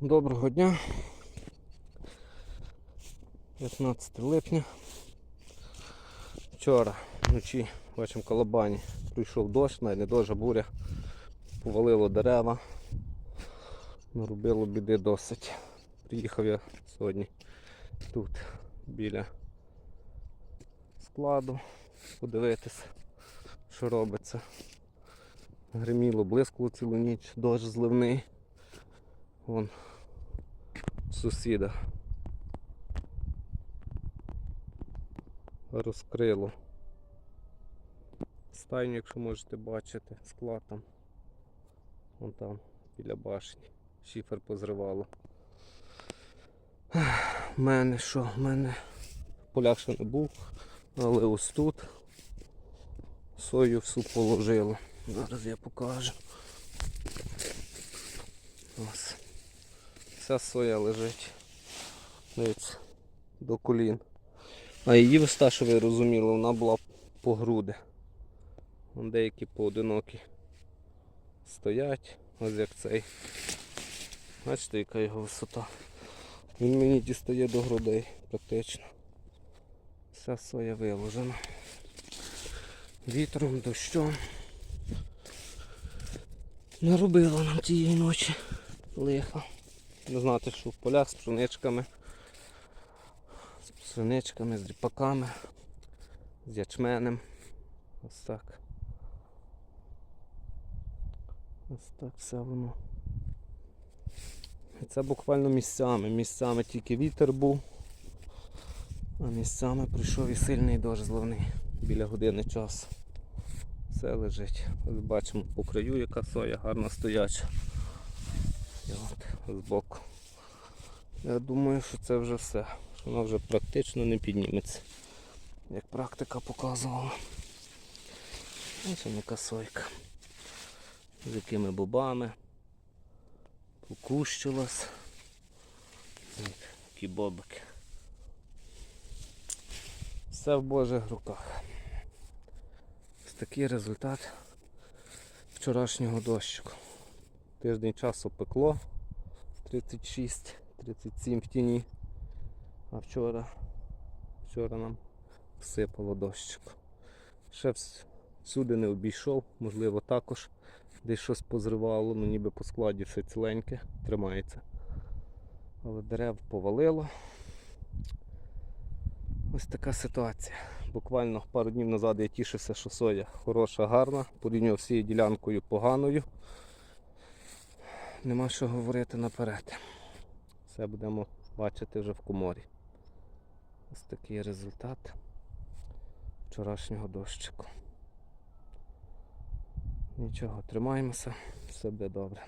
Доброго дня. 15 липня. Вчора вночі бачимо колобані. Прийшов дощ, навіть не дощ, буря. Повалило дерева. Наробило біди досить. Приїхав я сьогодні тут біля складу подивитися, що робиться. Гриміло, блискало цілу ніч, дощ зливний. Вон сусіда розкрило. Стайню, якщо можете бачити, склад там. Вон там, біля башні. Шифер позривало. У мене що? У мене в полях ще не був, але ось тут сою всю положило. Зараз я покажу. Ось. Вся соя лежить. Дивіться, до колін. А її виста, що ви розуміли, вона була по груди. Деякі поодинокі стоять, ось як цей. Бачите, яка його висота. Він мені дістає до грудей практично. Вся соя виложена. Вітром, дощом. Наробила нам тієї ночі лиха. Не знати, що в полях з пшеничками, з пшеничками, з ріпаками, з ячменем. Ось так. Ось так все воно. І це буквально місцями. Місцями тільки вітер був, а місцями прийшов і сильний дощ зливний біля години часу. Все лежить. Ось бачимо по краю, яка соя гарно стояча. І от збоку. Я думаю, що це вже все. Що вона вже практично не підніметься. Як практика показувала. Ось яка сойка. З якими бобами. Покущилась. Такі бобики. Все в Божих руках. Ось такий результат вчорашнього дощику. Тиждень часу пекло 36, 37 в тіні. А вчора, вчора нам всипало дощику. Ще вс- всюди не обійшов, можливо також десь щось позривало, ну ніби по складі все ціленьке, тримається. Але дерев повалило. Ось така ситуація. Буквально пару днів назад я тішився, що соя хороша, гарна, порівнював з цією ділянкою поганою. Нема що говорити наперед. Все будемо бачити вже в коморі. Ось такий результат вчорашнього дощику. Нічого, тримаємося, все буде добре.